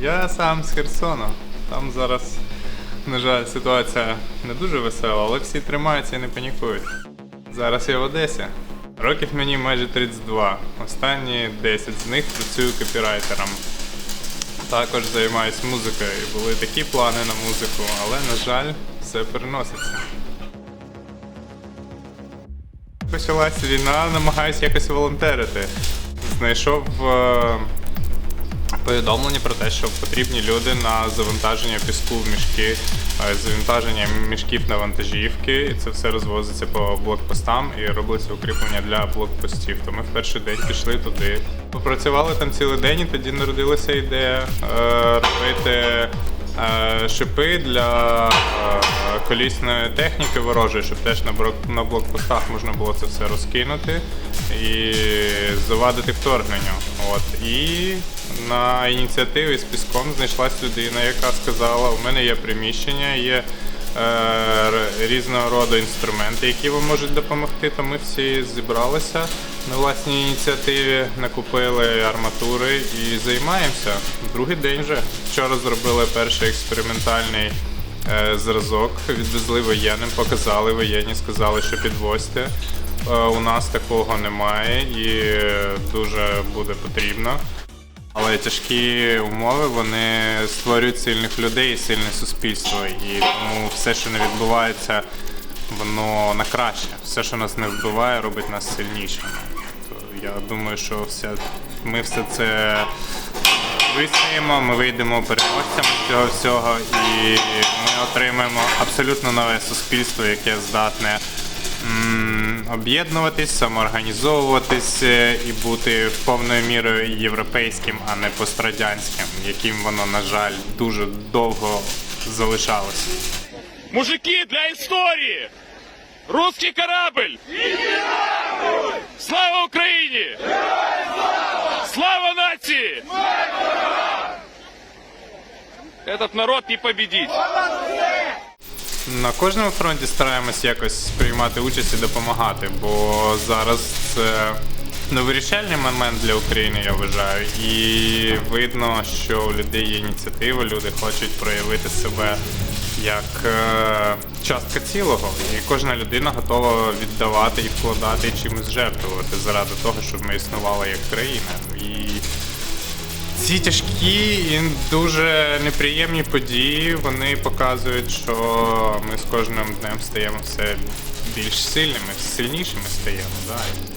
Я сам з Херсону. Там зараз, на жаль, ситуація не дуже весела, але всі тримаються і не панікують. Зараз я в Одесі. Років мені майже 32. Останні 10 з них працюю копірайтером. Також займаюсь музикою. Були такі плани на музику, але, на жаль, все переноситься. Почалася війна, намагаюся якось волонтерити. Знайшов е, повідомлення про те, що потрібні люди на завантаження піску в мішки, е, завантаження мішків на вантажівки, і це все розвозиться по блокпостам і робиться укріплення для блокпостів. То ми в перший день пішли туди. Попрацювали там цілий день, і тоді народилася ідея е, робити е, шипи для колісної техніки ворожої, щоб теж на блокпостах можна було це все розкинути і завадити вторгненню. От і на ініціативі з піском знайшлась людина, яка сказала: у мене є приміщення, є е, різного роду інструменти, які вам можуть допомогти. То ми всі зібралися на власній ініціативі, накупили арматури і займаємося. Другий день вже вчора зробили перший експериментальний е, зразок, відвезли воєнним, показали воєнні, сказали, що підвозьте. Е, У нас такого немає і дуже буде потрібно. Але тяжкі умови вони створюють сильних людей і сильне суспільство. І тому все, що не відбувається, воно на краще. Все, що нас не вбиває, робить нас сильнішими. То я думаю, що все, ми все це вистоїмо, ми вийдемо переможцями цього всього, і ми отримаємо абсолютно нове суспільство, яке здатне об'єднуватись, самоорганізовуватись е, і бути повною мірою європейським, а не пострадянським, яким воно, на жаль, дуже довго залишалося. Мужики, для истории! Русский корабль! Слава Украине! Слава нации! Этот народ не победить! На кожному фронті стараємось якось приймати участь і допомагати, бо зараз це ну, вирішальний момент для України, я вважаю. І видно, що у людей є ініціатива, люди хочуть проявити себе як е, частка цілого, і кожна людина готова віддавати і вкладати і чимось жертвувати заради того, щоб ми існували як країна. І ці тяжкі і дуже неприємні події вони показують, що ми з кожним днем стаємо все більш сильними, сильнішими стаємо. Да?